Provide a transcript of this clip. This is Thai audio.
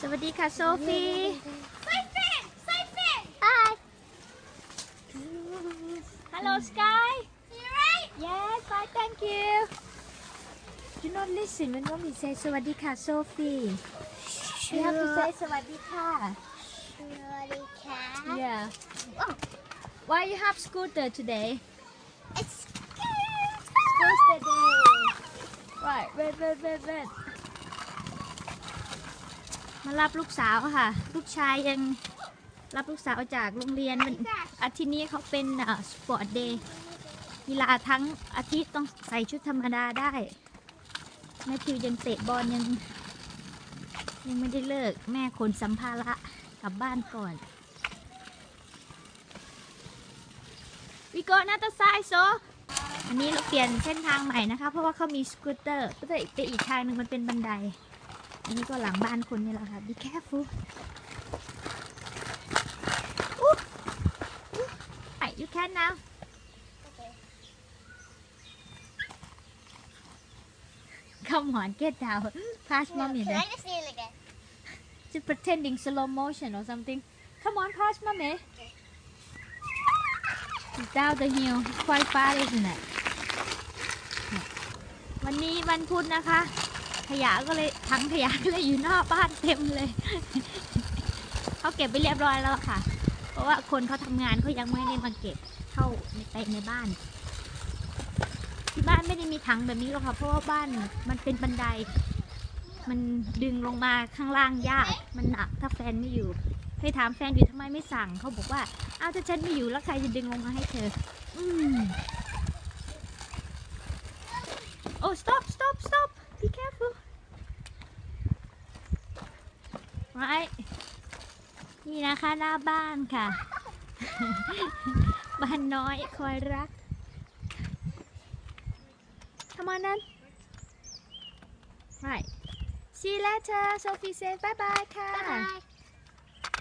สวัสดีค่ะโซฟี Side fit! Side fit! Hi Hello Sky You right? Yes fine thank you You not listen when mommy say สวัสดีค่ะโซฟี You have to say สวัสดีค่ะ Surely cat. Yeah Why you have scooter today It's Scooter day Right wait wait wait wait มารับลูกสาวค่ะ ลูกชายยังรับลูกสาวจากโรงเรียนมันอาทิตย์นี้เขาเป็นสปอร์ตเดย์กีฬาทั้งอาทิตย์ต้องใส่ชุดธรรมดาได้แม่ทิวยังเตะบอลยัง ยังไม่ได้เลิกแม่ขนสัมภาระกลับบ้านก่อนวิโก้นาตาไซโซอันนี้เราเปลี่ยนเส้นทางใหม่นะคะ เพราะว่าเขามีสกูตเตอร์ก็จะไปอีกทางหนึ่งมันเป็นบันได อันนี้ก็หลังบ้านคนนี่แหละค่ะ be careful อุ๊ยอุ๊ย Right, you can now Okay. come on get down pass mommy Can then I just see it again? just pretending slow motion or something come on pass mommy Okay. It's down the hill It's quite far isn't it วันนี้วันพุธนะคะ ขยะก็เลยถังขยะก็เลยอยู่หน้าบ้านเต็มเลย เขาเก็บไปเรียบร้อยแล้วค่ะ เพราะว่าคนเขาทำงานเขายังไม่ได้มาเก็บเข้าในไปในบ้าน ที่บ้านไม่ได้มีถังแบบนี้หรอกค่ะ เพราะว่าบ้านมันเป็นบันได มันดึงลงมาข้างล่างยาก มันหนักถ้าแฟนไม่อยู่เคยถามแฟนอยู่ทำไมไม่สั่งเขาบอกว่าอ้าวถ้าฉันไม่อยู่แล้วใครจะดึงลงมาให้เธอ อืม นี่นะคะหน้าบ้านค่ะ บ้านน้อยคอยรัก Come on then right see you later Sophie say bye bye ค่ะ Bye bye.